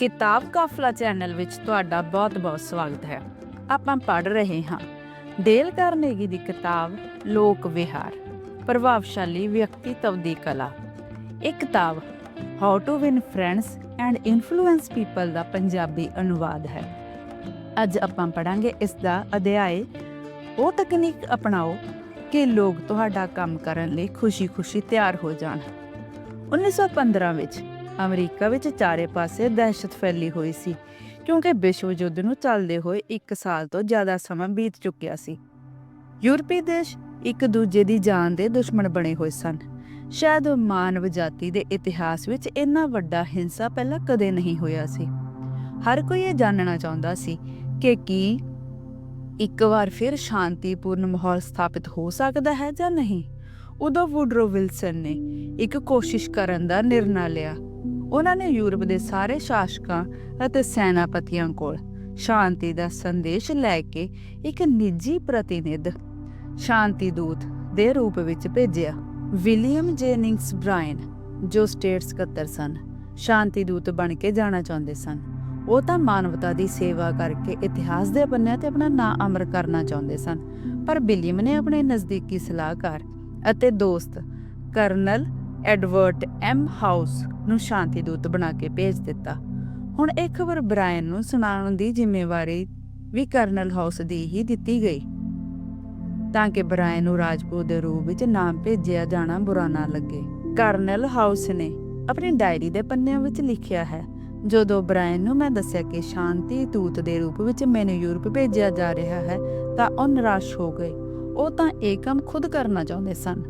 ਕਿਤਾਬ ਕਾਫਲਾ ਚੈਨਲ ਵਿੱਚ ਤੁਹਾਡਾ ਬਹੁਤ-ਬਹੁਤ ਸਵਾਗਤ ਹੈ। ਆਪਾਂ ਪੜ੍ਹ ਰਹੇ ਹਾਂ ਡੇਲ ਕਾਰਨੇਗੀ ਦੀ ਕਿਤਾਬ ਲੋਕ ਵਿਹਾਰ, ਪ੍ਰਭਾਵਸ਼ਾਲੀ ਵਿਅਕਤੀਤਵ ਦੀ ਕਲਾ। ਇਹ ਕਿਤਾਬ how to win friends and influence people ਦਾ ਪੰਜਾਬੀ ਅਨੁਵਾਦ ਹੈ। ਅੱਜ ਆਪਾਂ ਪੜਾਂਗੇ ਇਸ ਦਾ ਅਧਿਆਇ, ਉਹ ਤਕਨੀਕ ਅਪਣਾਓ ਕਿ ਲੋਕ ਤੁਹਾਡਾ ਕੰਮ ਕਰਨ ਲਈ ਖੁਸ਼ੀ-ਖੁਸ਼ੀ ਤਿਆਰ ਹੋ ਜਾਣ। 1915 ਵਿੱਚ ਅਮਰੀਕਾ ਵਿੱਚ ਚਾਰੇ ਪਾਸੇ ਦਹਿਸ਼ਤ ਫੈਲੀ ਹੋਈ ਸੀ, ਕਿਉਂਕਿ ਵਿਸ਼ਵ ਯੁੱਧ ਨੂੰ ਚੱਲਦੇ ਹੋਏ 1 ਸਾਲ ਤੋਂ ਜ਼ਿਆਦਾ ਸਮਾਂ ਬੀਤ ਚੁੱਕਿਆ ਸੀ। ਯੂਰਪੀ ਦੇਸ਼ ਇੱਕ ਦੂਜੇ ਦੀ ਜਾਨ ਦੇ ਦੁਸ਼ਮਣ ਬਣੇ ਹੋਏ ਸਨ। ਸ਼ਾਇਦ ਮਾਨਵ ਜਾਤੀ ਦੇ ਇਤਿਹਾਸ ਵਿੱਚ ਇੰਨਾ ਵੱਡਾ ਹਿੰਸਾ ਪਹਿਲਾਂ ਕਦੇ ਨਹੀਂ ਹੋਇਆ ਸੀ। ਹਰ ਕੋਈ ਇਹ ਜਾਣਨਾ ਚਾਹੁੰਦਾ ਸੀ ਕਿ ਕੀ ਇੱਕ ਵਾਰ ਫਿਰ ਸ਼ਾਂਤੀਪੂਰਨ ਮਾਹੌਲ ਸਥਾਪਿਤ ਹੋ ਸਕਦਾ ਹੈ ਜਾਂ ਨਹੀਂ। ਉਦੋਂ ਵੁਡਰੋ ਵਿਲਸਨ ਨੇ ਇੱਕ ਕੋਸ਼ਿਸ਼ ਕਰਨ ਦਾ ਨਿਰਣਾ ਲਿਆ। ਉਹਨਾਂ ਨੇ ਯੂਰਪ ਦੇ ਸਾਰੇ ਸ਼ਾਸਕਾਂ ਅਤੇ ਸੈਨਾਪਤੀਆਂ ਕੋਲ ਸ਼ਾਂਤੀ ਦਾ ਸੰਦੇਸ਼ ਲੈ ਕੇ ਇੱਕ ਨਿੱਜੀ ਪ੍ਰਤੀਨਿਧ ਸ਼ਾਂਤੀ ਦੂਤ ਦੇ ਰੂਪ ਵਿੱਚ ਭੇਜਿਆ। ਵਿਲੀਅਮ ਜੇਨਿੰਗਸ ਬ੍ਰਾਇਨ, ਜੋ ਸਟੇਟ ਸਕੱਤਰ ਸਨ, ਸ਼ਾਂਤੀ ਦੂਤ ਬਣ ਕੇ ਜਾਣਾ ਚਾਹੁੰਦੇ ਸਨ। ਉਹ ਤਾਂ ਮਾਨਵਤਾ ਦੀ ਸੇਵਾ ਕਰਕੇ ਇਤਿਹਾਸ ਦੇ ਪੰਨਿਆਂ ਤੇ ਆਪਣਾ ਨਾਂ ਅਮਰ ਕਰਨਾ ਚਾਹੁੰਦੇ ਸਨ, ਪਰ ਵਿਲੀਅਮ ਨੇ ਆਪਣੇ ਨਜ਼ਦੀਕੀ ਸਲਾਹਕਾਰ ਅਤੇ ਦੋਸਤ ਕਰਨਲ ਐਡਵਰਟ ਐਮ ਹਾਊਸ ਨੂੰ ਸ਼ਾਂਤੀ ਦੂਤ ਬਣਾ ਕੇ ਭੇਜ ਦਿੱਤਾ। ਹੁਣ ਇਹ ਖਬਰ ਬ੍ਰਾਇਨ ਨੂੰ ਸੁਣਾਉਣ ਦੀ ਜ਼ਿੰਮੇਵਾਰੀ ਵੀ ਕਰਨਲ ਹਾਊਸ ਦੀ ਹੀ ਦਿੱਤੀ ਗਈ। ਤਾਂ ਕਿ ਬ੍ਰਾਇਨ ਨੂੰ ਰਾਜਪੂਤ ਦੇ ਰੂਪ ਵਿੱਚ ਨਾਮ ਭੇਜਿਆ ਜਾਣਾ ਬੁਰਾ ਨਾ ਲੱਗੇ। ਕਰਨਲ ਹਾਊਸ ਨੇ ਆਪਣੀ ਡਾਇਰੀ ਦੇ ਪੰਨਿਆਂ ਵਿੱਚ ਲਿਖਿਆ ਹੈ, ਜਦੋਂ ਬ੍ਰਾਇਨ ਨੂੰ ਮੈਂ ਦੱਸਿਆ ਕਿ ਸ਼ਾਂਤੀ ਦੂਤ ਦੇ ਰੂਪ ਵਿੱਚ ਮੈਨੂੰ ਯੂਰਪ ਭੇਜਿਆ ਜਾ ਰਿਹਾ ਹੈ, ਤਾਂ ਉਹ ਨਿਰਾਸ਼ ਹੋ ਗਏ। ਉਹ ਤਾਂ ਇਹ ਕੰਮ ਖੁਦ ਕਰਨਾ ਚਾਹੁੰਦੇ ਸਨ।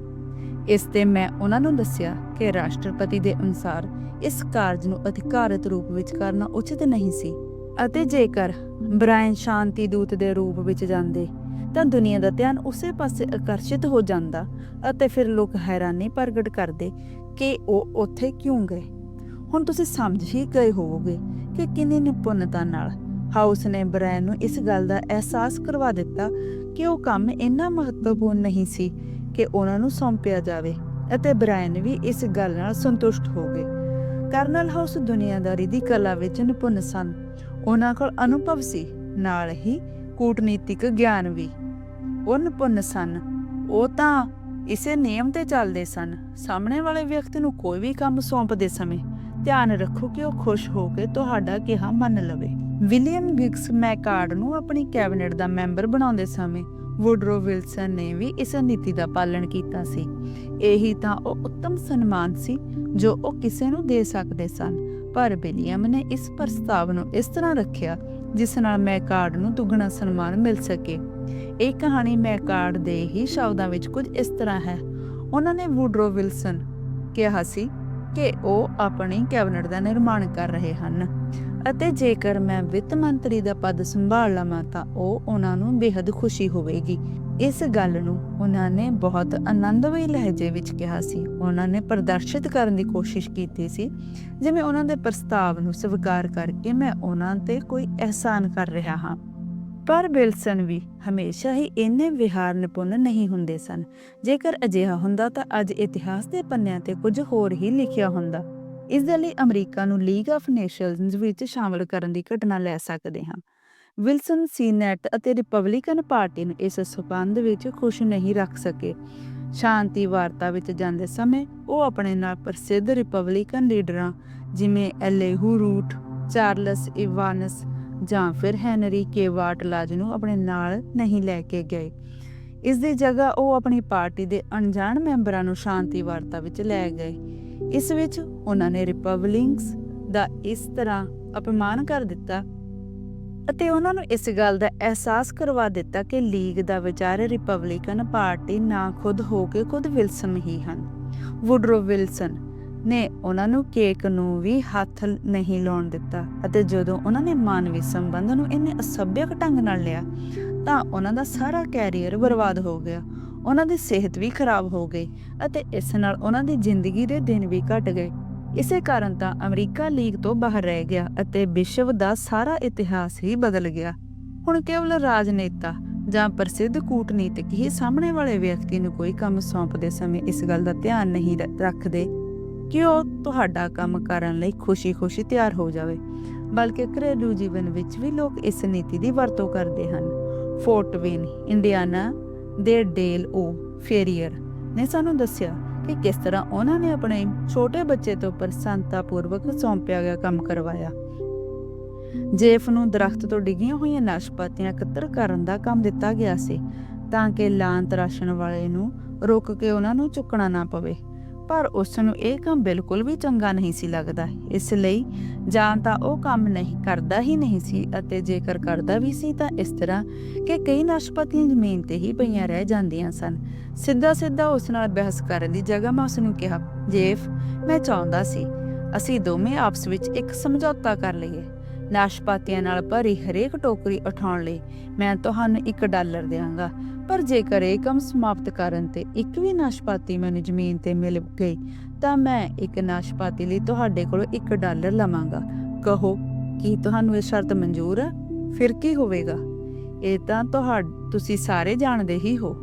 ਇਸ ਤੇ ਮੈਂ ਉਹਨਾਂ ਨੂੰ ਦੱਸਿਆ ਕਿ ਰਾਸ਼ਟਰਪਤੀ ਦੇ ਅਨੁਸਾਰ ਇਸ ਕਾਰਜ ਨੂੰ ਅਧਿਕਾਰਤ ਰੂਪ ਵਿੱਚ ਕਰਨਾ ਉਚਿਤ ਨਹੀਂ ਸੀ। ਅਤੇ ਜੇਕਰ ਬ੍ਰਾਇਨ ਸ਼ਾਂਤੀ ਦੂਤ ਦੇ ਰੂਪ ਵਿੱਚ ਜਾਂਦੇ, ਤਾਂ ਦੁਨੀਆ ਦਾ ਧਿਆਨ ਉਸੇ ਪਾਸੇ ਆਕਰਸ਼ਿਤ ਹੋ ਜਾਂਦਾ ਅਤੇ ਫਿਰ ਲੋਕ ਹੈਰਾਨੀ ਪ੍ਰਗਟ ਕਰਦੇ ਕਿ ਉਹ ਉੱਥੇ ਕਿਉਂ ਗਏ। ਹੁਣ ਤੁਸੀਂ ਸਮਝ ਹੀ ਗਏ ਹੋਵੋਗੇ ਕਿ ਕਿੰਨੀ ਨਿਪੁੰਨਤਾ ਨਾਲ ਹਾਊਸ ਨੇ ਬ੍ਰਾਇਨ ਨੂੰ ਇਸ ਗੱਲ ਦਾ ਅਹਿਸਾਸ ਕਰਵਾ ਦਿੱਤਾ ਕਿ ਉਹ ਕੰਮ ਇੰਨਾ ਮਹੱਤਵਪੂਰਨ ਨਹੀਂ ਸੀ ਕਿ ਉਹਨਾਂ ਨੂੰ ਸੌਂਪਿਆ ਜਾਵੇ ਅਤੇ ਬ੍ਰਾਇਨ ਵੀ ਇਸ ਗੱਲ ਨਾਲ ਸੰਤੁਸ਼ਟ ਹੋ ਗਏ। ਕਰਨਲ ਹਾਊਸ ਦੁਨੀਆਦਾਰੀ ਦੀ ਕਲਾ ਵਿੱਚ ਨਿਪੁੰਨ ਸਨ। ਉਹਨਾਂ ਕੋਲ ਅਨੁਭਵ ਸੀ, ਨਾਲ ਹੀ ਕੂਟਨੀਤਿਕ ਗਿਆਨ ਵੀ। ਉਹ ਨਿਪੁੰਨ ਸਨ। ਉਹ ਤਾਂ ਇਸੇ ਨਿਯਮ ਤੇ ਚੱਲਦੇ ਸਨ। ਸਾਹਮਣੇ ਵਾਲੇ ਵਿਅਕਤੀ ਨੂੰ ਕੋਈ ਵੀ ਕੰਮ ਸੌਂਪਦੇ ਸਮੇਂ ਧਿਆਨ ਰੱਖੋ ਕਿ ਉਹ ਖੁਸ਼ ਹੋ ਕੇ ਤੁਹਾਡਾ ਕਿਹਾ ਮੰਨ ਲਵੇ। ਵਿਲੀਅਮ ਗਿਗਸ ਮੈਕਾਰਡ ਨੂੰ ਆਪਣੀ ਕੈਬਨਿਟ ਦਾ ਮੈਂਬਰ ਬਣਾਉਂਦੇ ਸਮੇਂ ਵੁਡਰੋ ਵਿਲਸਨ ਨੇ ਵੀ ਇਸ ਨੀਤੀ ਦਾ ਪਾਲਣ ਕੀਤਾ ਸੀ। ਇਹੀ ਤਾਂ ਉਹ ਉੱਤਮ ਸਨਮਾਨ ਸੀ ਜੋ ਉਹ ਕਿਸੇ ਨੂੰ ਦੇ ਸਕਦੇ ਸਨ। ਪਰ ਵਿਲੀਅਮ ਨੇ ਇਸ ਪ੍ਰਸਤਾਵ ਨੂੰ ਇਸ ਤਰ੍ਹਾਂ ਰੱਖਿਆ ਜਿਸ ਨਾਲ ਮੈਕਾਰਡ ਨੂੰ ਦੁੱਗਣਾ ਸਨਮਾਨ ਮਿਲ ਸਕੇ। ਇਹ ਕਹਾਣੀ ਮੈਕਾਰਡ ਦੇ ਹੀ ਸ਼ਬਦਾਂ ਵਿੱਚ ਕੁਝ ਇਸ ਤਰ੍ਹਾਂ ਹੈ। ਉਹਨਾਂ ਨੇ ਵੁਡਰੋ ਵਿਲਸਨ ਕਿਹਾ ਸੀ ਕਿ ਉਹ ਆਪਣੀ ਕੈਬਨਿਟ ਦਾ ਨਿਰਮਾਣ ਕਰ ਰਹੇ ਹਨ। ਅਤੇ ਜੇਕਰ ਮੈਂ ਵਿੱਤ ਮੰਤਰੀ ਦਾ ਪਦ ਸੰਭਾਲ ਲਵਾਂ ਤਾਂ ਉਹ ਉਹਨਾਂ ਨੂੰ ਬੇहद ਖੁਸ਼ੀ ਹੋਵੇਗੀ। ਇਸ ਗੱਲ ਨੂੰ ਉਹਨਾਂ ਨੇ ਬਹੁਤ ਆਨੰਦਮਈ ਲਹਿਜੇ ਵਿੱਚ ਕਿਹਾ ਸੀ। ਉਹਨਾਂ ਨੇ ਪ੍ਰਦਰਸ਼ਿਤ ਕਰਨ ਦੀ ਕੋਸ਼ਿਸ਼ ਕੀਤੀ ਸੀ। ਜਿਵੇਂ ਉਹਨਾਂ ਦੇ ਪ੍ਰਸਤਾਵ ਨੂੰ ਸਵੀਕਾਰ ਕਰਕੇ ਮੈਂ ਉਹਨਾਂ ਤੇ ਕੋਈ ਅਹਿਸਾਨ ਕਰ ਰਿਹਾ ਹਾਂ। ਪਰ ਵਿਲਸਨ ਵੀ ਹਮੇਸ਼ਾ ਹੀ ਇੰਨੇ ਵਿਹਾਰ ਨਿਪੁੰਨ ਨਹੀਂ ਹੁੰਦੇ ਸਨ। ਜੇਕਰ ਅਜਿਹਾ ਹੁੰਦਾ ਤਾਂ ਅੱਜ ਇਤਿਹਾਸ ਦੇ ਪੰਨਿਆਂ ਤੇ ਕੁਝ ਹੋਰ ਹੀ ਲਿਖਿਆ ਹੁੰਦਾ। ਇਸ ਦੇ ਲਈ ਅਮਰੀਕਾ ਨੂੰ ਲੀਗ ਆਫ ਨੇਸ਼ਨਸ ਵਿੱਚ ਸ਼ਾਮਲ ਕਰਨ ਦੀ ਘਟਨਾ ਲੈ ਸਕਦੇ ਹਾਂ। ਵਿਲਸਨ ਸੀਨੈਟ ਅਤੇ ਰਿਪਬਲਿਕਨ ਪਾਰਟੀ ਨੂੰ ਇਸ ਸਬੰਧ ਵਿੱਚ ਖੁਸ਼ ਨਹੀਂ ਰੱਖ ਸਕੇ। ਸ਼ਾਂਤੀ ਵਾਰਤਾ ਵਿੱਚ ਜਾਂਦੇ ਸਮੇਂ ਉਹ ਆਪਣੇ ਨਾਲ ਪ੍ਰਸਿੱਧ ਰਿਪਬਲਿਕਨ ਲੀਡਰਾਂ ਜਿਵੇਂ ਐਲੇਹੂ ਰੂਟ ਚਾਰਲਸ ਇਵਾਨਸ ਜਾਂ ਫਿਰ ਹੈਨਰੀ ਕੇ ਵਾਟਲਾਜ ਨੂੰ ਆਪਣੇ ਨਾਲ ਨਹੀਂ ਲੈ ਕੇ ਗਏ। ਇਸ ਦੀ ਜਗ੍ਹਾ ਉਹ ਆਪਣੀ ਪਾਰਟੀ ਦੇ ਅਣਜਾਣ ਮੈਂਬਰਾਂ ਨੂੰ ਸ਼ਾਂਤੀ ਵਾਰਤਾ ਵਿੱਚ ਲੈ ਗਏ। ਇਸ ਵਿੱਚ ਉਹਨਾਂ ਨੇ ਰਿਪਬਲਿਕਨਸ ਦਾ ਇਸ ਤਰ੍ਹਾਂ ਅਪਮਾਨ ਕਰ ਦਿੱਤਾ ਅਤੇ ਉਹਨਾਂ ਨੂੰ ਇਸ ਗੱਲ ਦਾ ਅਹਿਸਾਸ ਕਰਵਾ ਦਿੱਤਾ ਕਿ ਲੀਗ ਦਾ ਵਿਚਾਰ ਰਿਪਬਲਿਕਨ ਪਾਰਟੀ ਨਾ ਖੁਦ ਹੋ ਕੇ ਖੁਦ ਵਿਲਸਨ ਹੀ ਹਨ। ਵੁਡਰੋ ਵਿਲਸਨ ਨੇ ਉਹਨਾਂ ਨੂੰ ਕੇਕ ਨੂੰ ਵੀ ਹੱਥ ਨਹੀਂ ਲਾਉਣ ਦਿੱਤਾ ਅਤੇ ਜਦੋਂ ਉਹਨਾਂ ਨੇ ਮਾਨਵੀ ਸੰਬੰਧ ਨੂੰ ਇੰਨੇ ਅਸਭਿਅਕ ਢੰਗ ਨਾਲ ਲਿਆ ਤਾਂ ਉਹਨਾਂ ਦਾ ਸਾਰਾ ਕੈਰੀਅਰ ਬਰਬਾਦ ਹੋ ਗਿਆ। ਉਹਨਾਂ ਦੀ ਸਿਹਤ ਵੀ ਖਰਾਬ ਹੋ ਗਈ ਅਤੇ ਇਸ ਨਾਲ ਉਹਨਾਂ ਦੀ ਜ਼ਿੰਦਗੀ ਦੇ ਦਿਨ ਵੀ ਘਟ ਗਏ। ਇਸੇ ਕਾਰਨ ਤਾਂ ਅਮਰੀਕਾ ਲੀਗ ਤੋਂ ਬਾਹਰ ਰਹਿ ਗਿਆ ਅਤੇ ਵਿਸ਼ਵ ਦਾ ਸਾਰਾ ਇਤਿਹਾਸ ਹੀ ਬਦਲ ਗਿਆ। ਹੁਣ ਕੇਵਲ ਰਾਜਨੇਤਾ ਜਾਂ ਪ੍ਰਸਿੱਧ ਕੂਟਨੀਤਿਕ ਹੀ ਸਾਹਮਣੇ ਵਾਲੇ ਵਿਅਕਤੀ ਨੂੰ ਕੋਈ ਕੰਮ ਸੌਂਪਦੇ ਸਮੇਂ ਇਸ ਗੱਲ ਦਾ ਧਿਆਨ ਨਹੀਂ ਰੱਖਦੇ ਕਿ ਉਹ ਤੁਹਾਡਾ ਕੰਮ ਕਰਨ ਲਈ ਖੁਸ਼ੀ-ਖੁਸ਼ੀ ਤਿਆਰ ਹੋ ਜਾਵੇ, ਬਲਕਿ ਘਰੇਲੂ ਜੀਵਨ ਵਿੱਚ ਵੀ ਲੋਕ ਇਸ ਨੀਤੀ ਦੀ ਵਰਤੋਂ ਕਰਦੇ ਹਨ। ਫੋਰਟ ਵੇਨ, ਇੰਡੀਆਨਾ ਦੇ ਡੇਲ ਓ ਫੇਰੀਅਰ ਨੇ ਸਾਨੂੰ ਦੱਸਿਆ ਕਿ ਕਿਸ ਤਰ੍ਹਾਂ ਉਹਨਾਂ ਨੇ ਆਪਣੇ ਛੋਟੇ ਬੱਚੇ ਤੋਂ ਪ੍ਰਸੰਨਤਾਪੂਰਵਕ ਸੌਂਪਿਆ ਗਿਆ ਕੰਮ ਕਰਵਾਇਆ। ਜੇਫ ਨੂੰ ਦਰਖਤ ਤੋਂ ਡਿੱਗੀਆਂ ਹੋਈਆਂ ਨਾਸ਼ਪਾਤੀਆਂ ਇਕੱਤਰ ਕਰਨ ਦਾ ਕੰਮ ਦਿੱਤਾ ਗਿਆ ਸੀ ਤਾਂ ਕਿ ਲਾਂ ਤਰਾਸ਼ਣ ਵਾਲੇ ਨੂੰ ਰੁਕ ਕੇ ਉਹਨਾਂ ਨੂੰ ਚੁੱਕਣਾ ਨਾ ਪਵੇ। ਪਰ ਉਸ ਨੂੰ ਇਹ ਕੰਮ ਬਿਲਕੁਲ ਵੀ ਚੰਗਾ ਨਹੀਂ ਸੀ ਲੱਗਦਾ। ਇਸ ਲਈ ਜਾਂ ਤਾਂ ਉਹ ਕੰਮ ਨਹੀਂ, ਕਰਦਾ ਹੀ ਨਹੀਂ ਸੀ ਅਤੇ ਜੇਕਰ ਕਰਦਾ ਵੀ ਸੀ ਤਾਂ ਇਸ ਤਰ੍ਹਾਂ ਕਿ ਕਈ ਨਾਸ਼ਪਾਤੀਆਂ ਜ਼ਮੀਨ ਤੇ ਹੀ ਪਈਆਂ ਰਹਿ ਜਾਂਦੀਆਂ ਸਨ। ਸਿੱਧਾ ਸਿੱਧਾ ਉਸ ਨਾਲ ਬਹਿਸ ਕਰਨ ਦੀ ਜਗ੍ਹਾ ਮੈਂ ਉਸ ਨੂੰ ਕਿਹਾ ਜੇਫ ਮੈਂ ਚਾਹੁੰਦਾ ਸੀ, ਅਸੀਂ ਦੋਵੇਂ ਆਪਸ ਵਿੱਚ ਇੱਕ ਸਮਝੌਤਾ ਕਰ ਲਈਏ। ਨਾਸ਼ਪਾਤੀਆਂ ਨਾਲ ਭਰੀ ਹਰੇਕ ਟੋਕਰੀ ਉਠਾਉਣ ਲਈ ਮੈਂ ਤੁਹਾਨੂੰ 1 ਡਾਲਰ ਦੇਵਾਂਗਾ ਪਰ ਜੇਕਰ ਇਹ ਕੰਮ ਸਮਾਪਤ ਕਰਨ ਤੇ ਇੱਕ ਵੀ ਨਾਸ਼ਪਾਤੀ ਮੈਨੂੰ ਜ਼ਮੀਨ ਤੇ ਮਿਲ ਗਈ, ਤਾਂ ਮੈਂ ਇੱਕ ਨਾਸ਼ਪਾਤੀ ਲਈ ਤੁਹਾਡੇ ਕੋਲੋਂ 1 ਡਾਲਰ ਲਵਾਂਗਾ। ਕਹੋ, ਕੀ ਤੁਹਾਨੂੰ ਇਹ ਸ਼ਰਤ ਮਨਜ਼ੂਰ ਹੈ ਫਿਰ ਕੀ ਹੋਵੇਗਾ? ਇਹ ਤਾਂ ਤੁਹਾ ਤੁਸੀਂ ਸਾਰੇ ਜਾਣਦੇ ਹੀ ਹੋ।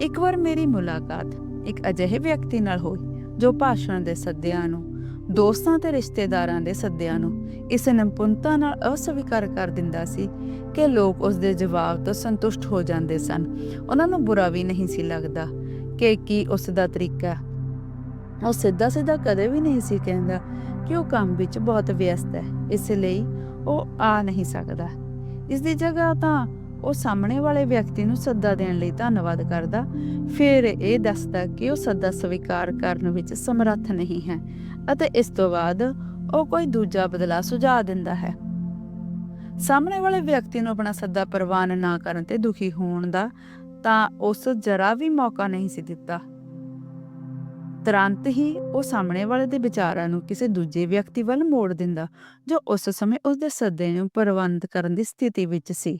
ਇੱਕ ਵਾਰ ਮੇਰੀ ਮੁਲਾਕਾਤ ਇੱਕ ਅਜਿਹੇ ਵਿਅਕਤੀ ਨਾਲ ਹੋਈ ਜੋ ਭਾਸ਼ਣ ਦੇ ਸੱਦਿਆਂ ਨੂੰ ਦੋਸਤਾਂ ਤੇ ਰਿਸ਼ਤੇਦਾਰਾਂ ਦੇ ਸੱਦਿਆਂ ਨੂੰ ਇਸ ਨਿਪੁੰਨਤਾ ਨਾਲ ਅਸਵੀਕਾਰ ਕਰ ਦਿੰਦਾ ਸੀ ਕਿ ਲੋਕ ਉਸ ਦੇ ਜਵਾਬ ਤੋਂ ਸੰਤੁਸ਼ਟ ਹੋ ਜਾਂਦੇ ਸਨ। ਉਹਨਾਂ ਨੂੰ ਬੁਰਾ ਵੀ ਨਹੀਂ ਸੀ ਲੱਗਦਾ ਕਿ ਕੀ ਉਸ ਦਾ ਤਰੀਕਾ ਉਹ ਸਿੱਧਾ ਸਿੱਧਾ ਕਦੇ ਵੀ ਨਹੀਂ ਸੀ ਕਹਿੰਦਾ ਕਿ ਉਹ ਕੰਮ ਵਿੱਚ ਬਹੁਤ ਵਿਅਸਤ ਹੈ, ਇਸ ਲਈ ਉਹ ਆ ਨਹੀਂ ਸਕਦਾ। ਇਸ ਦੀ ਜਗ੍ਹਾ ਤਾਂ ਉਹ ਸਾਹਮਣੇ ਵਾਲੇ ਵਿਅਕਤੀ ਨੂੰ ਸੱਦਾ ਦੇਣ ਲਈ ਧੰਨਵਾਦ ਕਰਦਾ, ਫਿਰ ਇਹ ਦੱਸਦਾ ਕਿ ਉਹ ਸੱਦਾ ਸਵੀਕਾਰ ਕਰਨ ਵਿੱਚ ਸਮਰੱਥ ਨਹੀਂ ਹੈ ਅਤੇ ਇਸ ਤੋਂ ਬਾਅਦ ਉਹ ਕੋਈ ਦੂਜਾ ਬਦਲਾ ਸੁਝਾ ਦਿੰਦਾ ਹੈ। ਸਾਹਮਣੇ ਵਾਲੇ ਵਿਅਕਤੀ ਨੂੰ ਆਪਣਾ ਸੱਦਾ ਪ੍ਰਵਾਨ ਨਾ ਕਰਨ ਤੇ ਦੁਖੀ ਹੋਣ ਦਾ ਤਾਂ ਉਸ ਜਰਾ ਵੀ ਮੌਕਾ ਨਹੀਂ ਸੀ ਦਿੱਤਾ। ਤੁਰੰਤ ਹੀ ਉਹ ਸਾਹਮਣੇ ਵਾਲੇ ਦੇ ਵਿਚਾਰਾਂ ਨੂੰ ਕਿਸੇ ਦੂਜੇ ਵਿਅਕਤੀ ਵੱਲ ਮੋੜ ਦਿੰਦਾ, ਜੋ ਉਸ ਸਮੇਂ ਉਸ ਦੇ ਸੱਦੇ ਨੂੰ ਪ੍ਰਬੰਧ ਕਰਨ ਦੀ ਸਥਿਤੀ ਵਿੱਚ ਸੀ।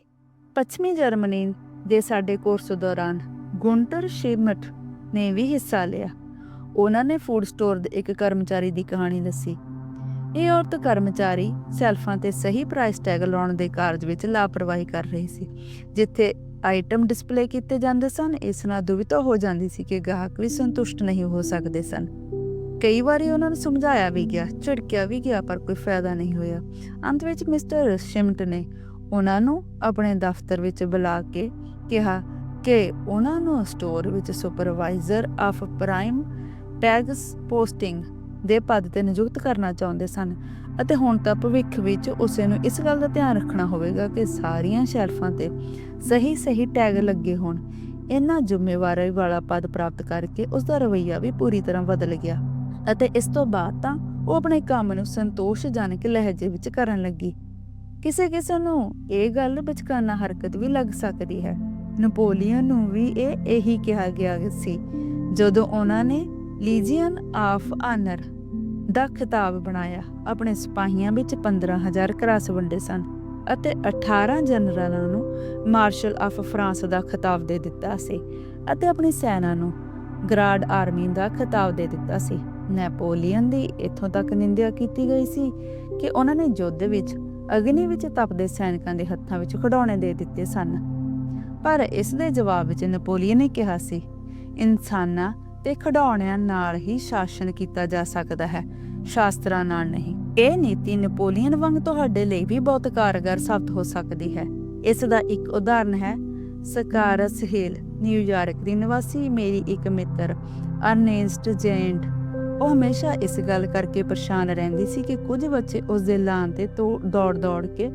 ਪੱਛਮੀ ਜਰਮਨੀ ਦੇ ਸਾਡੇ ਕੋਰਸ ਦੌਰਾਨ ਗੁੰਟਰ ਸ਼ੇਮਟ ਨੇ ਵੀ ਹਿੱਸਾ ਲਿਆ। ਉਹਨਾਂ ਨੇ ਫੂਡ ਸਟੋਰ ਦੇ ਇੱਕ ਕਰਮਚਾਰੀ ਦੀ ਕਹਾਣੀ ਦੱਸੀ। ਇਹ ਔਰਤ ਕਰਮਚਾਰੀ ਸੈਲਫਾਂ ਤੇ ਸਹੀ ਪ੍ਰਾਈਸ ਟੈਗ ਲਾਉਣ ਦੇ ਕਾਰਜ ਵਿੱਚ ਲਾਪਰਵਾਹੀ ਕਰ ਰਹੀ ਸੀ। ਜਿੱਥੇ ਆਈਟਮ ਡਿਸਪਲੇ ਕੀਤੇ ਜਾਂਦੇ ਸਨ ਇਸ ਨਾਲ ਦੁਵਿਧਾ ਹੋ ਜਾਂਦੀ ਸੀ ਕਿ ਗਾਹਕ ਵੀ ਸੰਤੁਸ਼ਟ ਨਹੀਂ ਹੋ ਸਕਦੇ ਸਨ। ਕਈ ਵਾਰੀ ਉਹਨਾਂ ਨੂੰ ਸਮਝਾਇਆ ਵੀ ਗਿਆ, ਝਿੜਕਿਆ ਵੀ ਗਿਆ, ਪਰ ਕੋਈ ਫਾਇਦਾ ਨਹੀਂ ਹੋਇਆ। ਅੰਤ ਵਿੱਚ ਮਿਸਟਰ ਸ਼ਿਮਟ ਨੇ ਉਹਨਾਂ ਨੂੰ ਆਪਣੇ ਦਫ਼ਤਰ ਵਿੱਚ ਬੁਲਾ ਕੇ ਕਿਹਾ ਕਿ ਉਹਨਾਂ ਨੂੰ ਸਟੋਰ ਵਿੱਚ supervisor of prime tags posting ਦੇ ਪਦ ਤੇ ਨਿਯੁਕਤ ਕਰਨਾ ਚਾਹੁੰਦੇ ਸਨ ਅਤੇ ਹੁਣ ਤਾਂ ਭਵਿੱਖ ਵਿੱਚ ਉਸੇ ਨੂੰ ਇਸ ਗੱਲ ਦਾ ਧਿਆਨ ਰੱਖਣਾ ਹੋਵੇਗਾ ਕਿ ਸਾਰੀਆਂ ਸ਼ੈਲਫਾਂ ਤੇ ਸਹੀ ਸਹੀ ਟੈਗ ਲੱਗੇ ਹੋਣ। ਇਹਨਾਂ ਜ਼ਿੰਮੇਵਾਰੀ ਵਾਲਾ ਪਦ ਪ੍ਰਾਪਤ ਕਰਕੇ ਉਸ ਦਾ ਰਵੱਈਆ ਵੀ ਪੂਰੀ ਤਰ੍ਹਾਂ ਬਦਲ ਗਿਆ ਅਤੇ ਇਸ ਤੋਂ ਬਾਅਦ ਤਾਂ ਉਹ ਆਪਣੇ ਕੰਮ ਨੂੰ ਸੰਤੋਸ਼ਜਨਕ ਲਹਿਜੇ ਵਿੱਚ ਕਰਨ ਲੱਗੀ। ਕਿਸੇ ਕਿਸੇ ਨੂੰ ਇਹ ਗੱਲ ਬਚਕਾਨਾ ਹਰਕਤ ਵੀ ਲੱਗ ਸਕਦੀ ਹੈ। ਨਪੋਲੀਅਨ ਨੂੰ ਵੀ ਇਹ ਇਹੀ ਕਿਹਾ ਗਿਆ ਸੀ, ਜਦੋਂ ਉਹਨਾਂ ਨੇ ਲੀਜੀਅਨ ਆਫ ਆਨਰ ਦਾ ਖਿਤਾਬ ਬਣਾਇਆ, ਆਪਣੇ ਸਿਪਾਹੀਆਂ ਵਿੱਚ 15000 ਕਰਾਸ ਵੰਡੇ ਸਨ ਅਤੇ 18 ਜਨਰਲਾਂ ਨੂੰ ਮਾਰਸ਼ਲ ਆਫ ਫਰਾਂਸ ਦਾ ਖਿਤਾਬ ਦੇ ਦਿੱਤਾ ਸੀ ਅਤੇ ਆਪਣੀ ਸੈਨਾ ਨੂੰ ਗ੍ਰਾਡ ਆਰਮੀ ਦਾ ਖਿਤਾਬ ਦੇ ਦਿੱਤਾ ਸੀ। ਨੈਪੋਲੀਅਨ ਦੀ ਇਥੋਂ ਤੱਕ ਨਿੰਦਿਆ ਕੀਤੀ ਗਈ ਸੀ ਕਿ ਉਹਨਾਂ ਨੇ ਯੁੱਧ ਵਿੱਚ ਅਗਨੀ ਵਿੱਚ ਤਪਦੇ ਸੈਨਿਕਾਂ ਦੇ ਹੱਥਾਂ ਵਿੱਚ ਖਿਡੌਣੇ ਦੇ ਦਿੱਤੇ ਸਨ। ਪਰ ਇਸ ਦੇ ਜਵਾਬ ਵਿੱਚ ਨੈਪੋਲੀਅਨ ਨੇ ਕਿਹਾ ਸੀ, ਇਨਸਾਨਾਂ ਤੇ ਖਿਡੌਣਿਆਂ ਨਾਲ ਹੀ ਸ਼ਾਸਨ ਕੀਤਾ ਜਾ ਸਕਦਾ ਹੈ, ਸ਼ਾਸਤਰਾਂ ਨਾਲ ਨਹੀਂ। ਇਹ ਨੀਤੀ ਨਪੋਲੀਅਨ ਵਾਂਗ ਤੁਹਾਡੇ ਲਈ ਵੀ ਬਹੁਤ ਕਾਰਗਰ ਸਾਬਤ ਹੋ ਸਕਦੀ ਹੈ। ਇਸ ਦਾ ਇੱਕ ਉਦਾਹਰਨ ਹੈ, ਸਕਾਰਸ ਹਿਲ, ਨਿਊਯਾਰਕ ਦੀ ਨਿਵਾਸੀ ਮੇਰੀ ਇੱਕ ਮਿੱਤਰ, ਅਰਨੇਸਟ ਜੈਂਟ। ਉਹ ਹਮੇਸ਼ਾ ਇਸ ਗੱਲ ਕਰਕੇ ਪਰੇਸ਼ਾਨ ਰਹਿੰਦੀ ਸੀ ਕਿ ਕੁਝ ਬੱਚੇ ਉਸ ਦੇ ਲਾਂ ਤੇ ਦੌੜ ਦੌੜ ਕੇ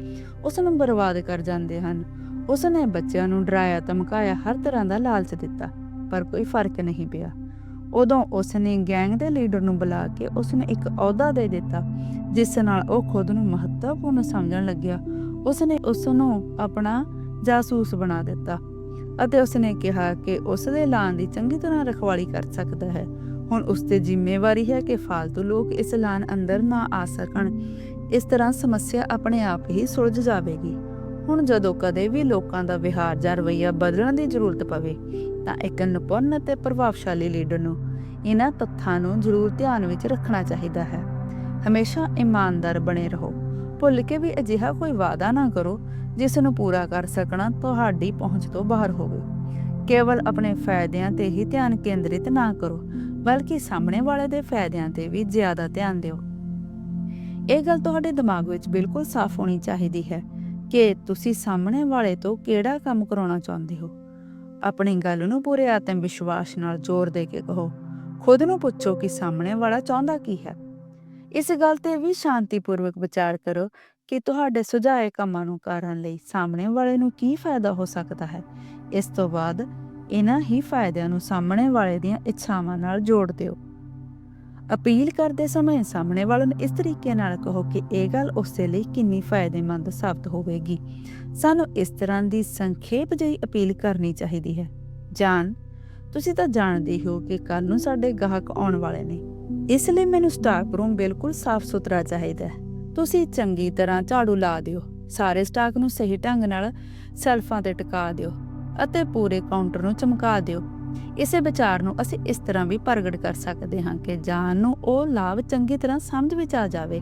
ਉਸ ਨੂੰ ਬਰਬਾਦ ਕਰ ਜਾਂਦੇ ਹਨ। ਉਸ ਨੇ ਬੱਚਿਆਂ ਨੂੰ ਡਰਾਇਆ, ਧਮਕਾਇਆ, ਹਰ ਤਰ੍ਹਾਂ ਦਾ ਲਾਲਚ ਦਿੱਤਾ, ਪਰ ਕੋਈ ਫ਼ਰਕ ਨਹੀਂ ਪਿਆ। ਉਦੋਂ ਉਸ ਨੇ ਗੈਂਗ ਦੇ ਲੀਡਰ ਨੂੰ ਬੁਲਾ ਕੇ ਉਸ ਨੂੰ ਇੱਕ ਅਹੁਦਾ ਦੇ ਦਿੱਤਾ, ਜਿਸ ਨਾਲ ਉਹ ਖੁਦ ਨੂੰ ਮਹੱਤਵਪੂਰਨ ਸਮਝਣ ਲੱਗਿਆ। ਉਸ ਨੇ ਉਸ ਨੂੰ ਆਪਣਾ ਜਾਸੂਸ ਬਣਾ ਦਿੱਤਾ ਅਤੇ ਉਸ ਨੇ ਕਿਹਾ ਕਿ ਉਸ ਦੇ ਲਾਂ ਦੀ ਚੰਗੀ ਤਰ੍ਹਾਂ ਰਖਵਾਲੀ ਕਰ ਸਕਦਾ ਹੈ। ਹੁਣ ਉਸ ਤੇ ਜ਼ਿੰਮੇਵਾਰੀ ਹੈ ਕਿ ਫालतू ਲੋਕ ਇਸ ਲਾਨ ਅੰਦਰ ਨਾ ਆ ਸਕਣ। ਇਸ ਤਰ੍ਹਾਂ ਸਮੱਸਿਆ ਆਪਣੇ ਆਪ ਹੀ ਸੁਲਝ ਜਾਵੇਗੀ। ਹੁਣ ਜਦੋਂ ਕਦੇ ਵੀ ਲੋਕਾਂ ਦਾ ਵਿਹਾਰ ਜਾਂ ਰਵੱਈਆ ਬਦਲਣ ਦੀ ਜ਼ਰੂਰਤ ਪਵੇ, ਤਾਂ ਇੱਕ ਨਿਪੁੰਨ ਅਤੇ ਪ੍ਰਭਾਵਸ਼ਾਲੀ ਲੀਡਰ ਨੂੰ ਇਹਨਾਂ ਤੱਥਾਂ ਨੂੰ ਜ਼ਰੂਰ ਧਿਆਨ ਵਿੱਚ ਰੱਖਣਾ ਚਾਹੀਦਾ ਹੈ। ਹਮੇਸ਼ਾ ਇਮਾਨਦਾਰ ਬਣੇ ਰਹੋ। ਭੁੱਲ ਕੇ ਵੀ ਅਜਿਹਾ ਕੋਈ ਵਾਅਦਾ ਨਾ ਕਰੋ, ਜਿਸ ਨੂੰ ਪੂਰਾ ਕਰ ਸਕਣਾ ਤੁਹਾਡੀ ਪਹੁੰਚ ਤੋਂ ਬਾਹਰ ਹੋਵੇ। ਕੇਵਲ ਆਪਣੇ ਫਾਇਦਿਆਂ ਤੇ ਹੀ ਧਿਆਨ ਕੇਂਦਰਿਤ ਨਾ ਕਰੋ ਬਲਕਿ ਸਾਹਮਣੇ ਵਾਲੇ ਦੇ ਫਾਇਦਿਆਂ ਤੇ ਵੀ ਜ਼ਿਆਦਾ ਧਿਆਨ ਦਿਓ। ਇਹ ਗੱਲ ਤੁਹਾਡੇ ਦਿਮਾਗ ਵਿੱਚ ਬਿਲਕੁਲ ਸਾਫ਼ ਹੋਣੀ ਚਾਹੀਦੀ ਹੈ ਕਿ ਤੁਸੀਂ ਸਾਹਮਣੇ ਵਾਲੇ ਤੋਂ ਕਿਹੜਾ ਕੰਮ ਕਰਾਉਣਾ ਚਾਹੁੰਦੇ ਹੋ। ਆਪਣੀ ਗੱਲ ਨੂੰ ਪੂਰੇ ਆਤਮ ਵਿਸ਼ਵਾਸ ਨਾਲ ਜ਼ੋਰ ਦੇ ਕੇ ਕਹੋ। ਖੁਦ ਨੂੰ ਪੁੱਛੋ ਕਿ ਸਾਹਮਣੇ ਵਾਲਾ ਚਾਹੁੰਦਾ ਕੀ ਹੈ। ਇਸ ਗੱਲ ਤੇ ਵੀ ਸ਼ਾਂਤੀਪੂਰਵਕ ਵਿਚਾਰ ਕਰੋ ਕਿ ਤੁਹਾਡੇ ਸੁਝਾਏ ਕੰਮਾਂ ਨੂੰ ਕਰਨ ਲਈ ਸਾਹਮਣੇ ਵਾਲੇ ਨੂੰ ਕੀ ਫਾਇਦਾ ਹੋ ਸਕਦਾ ਹੈ। ਇਸ ਤੋਂ ਬਾਅਦ ਇਹਨਾਂ ਹੀ ਫਾਇਦਿਆਂ ਨੂੰ ਸਾਹਮਣੇ ਵਾਲੇ ਦੀਆਂ ਇੱਛਾਵਾਂ ਨਾਲ ਜੋੜ ਦਿਓ। ਅਪੀਲ ਕਰਦੇ ਸਮੇਂ ਸਾਹਮਣੇ ਵਾਲੇ ਨੂੰ ਇਸ ਤਰੀਕੇ ਨਾਲ ਕਹੋ ਕਿ ਇਹ ਗੱਲ ਉਸ ਲਈ ਕਿੰਨੀ ਫਾਇਦੇਮੰਦ ਸਾਬਤ ਹੋਵੇਗੀ। ਸਾਨੂੰ ਇਸ ਤਰ੍ਹਾਂ ਦੀ ਸੰਖੇਪ ਜਿਹੀ ਅਪੀਲ ਕਰਨੀ ਚਾਹੀਦੀ ਹੈ। ਜਾਨ, ਤੁਸੀਂ ਤਾਂ ਜਾਣਦੇ ਹੋ ਕਿ ਕੱਲ ਨੂੰ ਸਾਡੇ ਗਾਹਕ ਆਉਣ ਵਾਲੇ ਨੇ। ਇਸ ਲਈ ਮੈਨੂੰ ਸਟਾਕ ਰੂਮ ਬਿਲਕੁਲ ਸਾਫ਼ ਸੁਥਰਾ ਚਾਹੀਦਾ ਹੈ। ਤੁਸੀਂ ਚੰਗੀ ਤਰ੍ਹਾਂ ਝਾੜੂ ਲਾ ਦਿਓ। ਸਾਰੇ ਸਟਾਕ ਨੂੰ ਸਹੀ ਢੰਗ ਨਾਲ ਸੈਲਫਾਂ ਤੇ ਟਿਕਾ ਦਿਓ। ਅਤੇ ਪੂਰੇ ਕਾਊਂਟਰ ਨੂੰ ਚਮਕਾ ਦਿਓ। ਇਸੇ ਵਿਚਾਰ ਨੂੰ ਅਸੀਂ ਇਸ ਤਰ੍ਹਾਂ ਵੀ ਪ੍ਰਗਟ ਕਰ ਸਕਦੇ ਹਾਂ ਕਿ ਜਾਨ ਨੂੰ ਉਹ ਲਾਭ ਚੰਗੀ ਤਰ੍ਹਾਂ ਸਮਝ ਵਿੱਚ ਆ ਜਾਵੇ,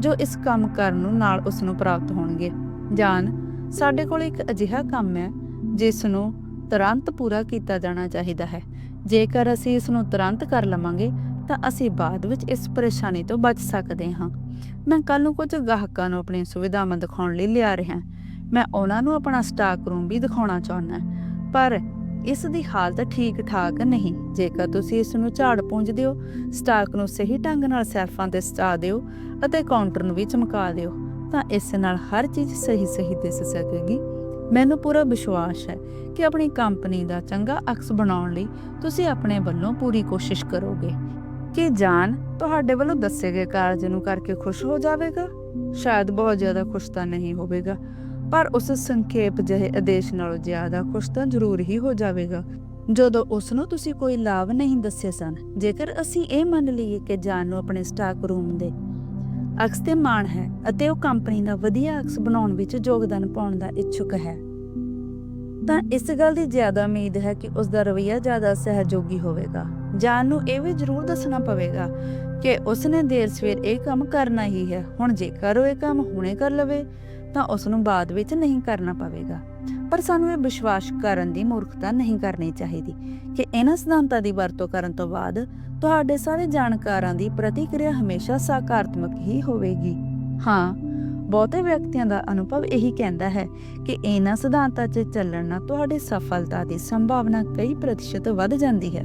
ਜੋ ਇਸ ਕੰਮ ਕਰਨ ਨੂੰ ਨਾਲ ਉਸ ਨੂੰ ਪ੍ਰਾਪਤ ਹੋਣਗੇ। ਜਾਨ, ਸਾਡੇ ਕੋਲ ਇੱਕ ਅਜਿਹਾ ਕੰਮ ਹੈ, ਜਿਸ ਨੂੰ ਤੁਰੰਤ ਪੂਰਾ ਕੀਤਾ ਜਾਣਾ ਚਾਹੀਦਾ ਹੈ। ਜੇਕਰ ਅਸੀਂ ਇਸ ਨੂੰ ਤੁਰੰਤ ਕਰ ਲਵਾਂਗੇ, ਤਾਂ ਅਸੀਂ ਬਾਅਦ ਵਿੱਚ ਇਸ ਪਰੇਸ਼ਾਨੀ ਤੋਂ ਬਚ ਸਕਦੇ ਹਾਂ। ਮੈਂ ਕੱਲ ਨੂੰ ਕੁਝ ਗਾਹਕਾਂ ਨੂੰ ਆਪਣੀ ਸੁਵਿਧਾਵਾਂ ਦਿਖਾਉਣ ਲਈ ਲਿਆ ਰਿਹਾ। ਮੈਂ ਉਹਨਾਂ ਨੂੰ ਆਪਣਾ ਸਟਾਕ ਰੂਮ ਵੀ ਦਿਖਾਉਣਾ ਚਾਹੁੰਦਾ ਪਰ ਇਸ ਦੀ ਹਾਲਤ ਠੀਕ ਠਾਕ ਨਹੀਂ। ਜੇਕਰ ਤੁਸੀਂ ਇਸ ਨੂੰ ਝਾੜ ਪੂੰਝ ਦਿਓ ਸਟਾਕ ਨੂੰ ਸਹੀ ਢੰਗ ਨਾਲ ਸੈਲਫਾਂ ਤੇ ਸਟਾ ਦਿਓ ਅਤੇ ਕਾਊਂਟਰ ਨੂੰ ਵੀ ਚਮਕਾ ਦਿਓ, ਤਾਂ ਇਸ ਨਾਲ ਹਰ ਚੀਜ਼ ਸਹੀ ਸਹੀ ਦਿਸ ਸਕੇਗੀ। ਮੈਨੂੰ ਪੂਰਾ ਵਿਸ਼ਵਾਸ ਹੈ ਕਿ ਆਪਣੀ ਕੰਪਨੀ ਦਾ ਚੰਗਾ ਅਕਸ ਬਣਾਉਣ ਲਈ ਤੁਸੀਂ ਆਪਣੇ ਵੱਲੋਂ ਪੂਰੀ ਕੋਸ਼ਿਸ਼ ਕਰੋਗੇ। ਕਿ ਜਾਨ ਤੁਹਾਡੇ ਵੱਲੋਂ ਦੱਸੇ ਗਏ ਕਾਰਜ ਨੂੰ ਕਰਕੇ ਖੁਸ਼ ਹੋ ਜਾਵੇਗਾ? ਸ਼ਾਇਦ ਬਹੁਤ ਜ਼ਿਆਦਾ ਖੁਸ਼ ਤਾਂ ਨਹੀਂ ਹੋਵੇਗਾ। ਪਰ ਉਸ ਸੰਖੇਪ ਜਿਹੇ ਆਦੇਸ਼ ਨਾਲੋਂ ਜ਼ਿਆਦਾ ਖੁਸ਼ ਤਾਂ ਜ਼ਰੂਰ ਹੀ ਹੋ ਜਾਵੇਗਾ। ਜਦੋਂ ਉਸ ਨੂੰ ਤੁਸੀਂ ਕੋਈ ਲਾਭ ਨਹੀਂ ਦੱਸੇ ਸਨ, ਜੇਕਰ ਅਸੀਂ ਇਹ ਮੰਨ ਲਈਏ ਕਿ ਜਾਨ ਨੂੰ ਆਪਣੇ ਸਟਾਕ ਰੂਮ ਦੇ ਅਕਸ ਤੇ ਮਾਣ ਹੈ ਅਤੇ ਉਹ ਕੰਪਨੀ ਦਾ ਵਧੀਆ ਅਕਸ ਬਣਾਉਣ ਵਿੱਚ ਯੋਗਦਾਨ ਪਾਉਣ ਦਾ ਇੱਛੁਕ ਹੈ, ਤਾਂ ਇਸ ਗੱਲ ਦੀ ਜ਼ਿਆਦਾ ਉਮੀਦ ਹੈ ਕਿ ਉਸ ਦਾ ਰਵੱਈਆ ਜ਼ਿਆਦਾ ਸਹਿਯੋਗੀ ਹੋਵੇਗਾ। ਜਾਨ ਨੂੰ ਇਹ ਵੀ ਜ਼ਰੂਰ ਦੱਸਣਾ ਪਵੇਗਾ ਕਿ ਉਸ ਦੇਰ ਸਵੇਰ ਇਹ ਕੰਮ ਕਰਨਾ ਹੀ ਹੈ। ਹੁਣ ਜੇਕਰ ਉਹ ਇਹ ਕੰਮ ਹੁਣੇ ਕਰ ਲਵੇ, ਤਾਂ ਉਸ ਨੂੰ ਬਾਅਦ ਵਿੱਚ ਨਹੀਂ ਕਰਨਾ ਪਵੇਗਾ। ਪਰ ਸਾਨੂੰ ਇਹ ਵਿਸ਼ਵਾਸ ਕਰਨ ਦੀ ਮੂਰਖਤਾ ਨਹੀਂ ਕਰਨੀ ਚਾਹੀਦੀ ਕਿ ਇਹਨਾਂ ਸਿਧਾਂਤਾਂ ਦੀ ਵਰਤੋਂ ਕਰਨ ਤੋਂ ਬਾਅਦ ਤੁਹਾਡੇ ਸਾਰੇ ਜਾਣਕਾਰਾਂ ਦੀ ਪ੍ਰਤੀਕਿਰਿਆ ਹਮੇਸ਼ਾ ਸਕਾਰਾਤਮਕ ਹੀ ਹੋਵੇਗੀ। ਹਾਂ, ਬਹੁਤੇ ਵਿਅਕਤੀਆਂ ਦਾ ਅਨੁਭਵ ਇਹੀ ਕਹਿੰਦਾ ਹੈ ਕਿ ਇਹਨਾਂ ਸਿਧਾਂਤਾਂ 'ਚ ਚੱਲਣ ਨਾਲ ਤੁਹਾਡੀ ਸਫਲਤਾ ਦੀ ਸੰਭਾਵਨਾ ਕਈ ਪ੍ਰਤੀਸ਼ਤ ਵੱਧ ਜਾਂਦੀ ਹੈ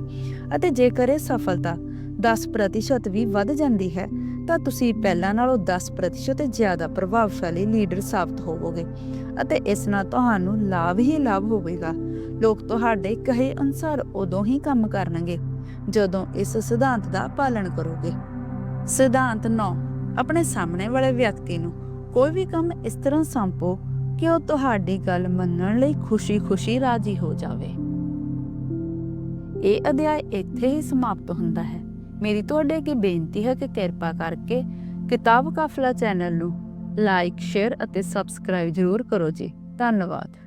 ਅਤੇ ਜੇਕਰ ਇਹ ਸਫਲਤਾ 10% ਵੀ ਵੱਧ ਜਾਂਦੀ ਹੈ, ਤਾਂ ਤੁਸੀਂ ਪਹਿਲਾਂ ਨਾਲੋਂ 10% ਜ਼ਿਆਦਾ ਪ੍ਰਭਾਵਸ਼ਾਲੀ ਲੀਡਰ ਸਾਬਤ ਹੋਵੋਗੇ ਅਤੇ ਇਸ ਨਾਲ ਤੁਹਾਨੂੰ ਲਾਭ ਹੀ ਲਾਭ ਹੋਵੇਗਾ। ਲੋਕ ਤੁਹਾਡੇ ਕਹੇ ਅਨੁਸਾਰ ਉਦੋਂ ਹੀ ਕੰਮ ਕਰਨਗੇ, ਜਦੋਂ ਇਸ ਸਿਧਾਂਤ ਦਾ ਪਾਲਣ ਕਰੋਗੇ। ਸਿਧਾਂਤ 9 ਆਪਣੇ ਸਾਹਮਣੇ ਵਾਲੇ ਵਿਅਕਤੀ ਨੂੰ, ਕੋਈ ਵੀ ਕੰਮ ਇਸ ਤਰ੍ਹਾਂ ਸੰਭੋ ਕਿ ਉਹ ਤੁਹਾਡੀ ਗੱਲ ਮੰਨਣ ਲਈ ਖੁਸ਼ੀ-ਖੁਸ਼ੀ ਰਾਜ਼ੀ ਹੋ ਜਾਵੇ? ਇਹ ਅਧਿਆਇ ਇੱਥੇ ਹੀ ਸਮਾਪਤ ਹੁੰਦਾ ਹੈ। ਮੇਰੀ ਤੁਹਾਡੇ ਅੱਗੇ ਬੇਨਤੀ ਹੈ ਕਿ ਕਿਰਪਾ ਕਰਕੇ ਕਿਤਾਬ ਕਾਫਲਾ ਚੈਨਲ ਨੂੰ ਲਾਈਕ, ਸ਼ੇਅਰ ਅਤੇ ਸਬਸਕ੍ਰਾਈਬ ਜ਼ਰੂਰ ਕਰੋ ਜੀ। ਧੰਨਵਾਦ।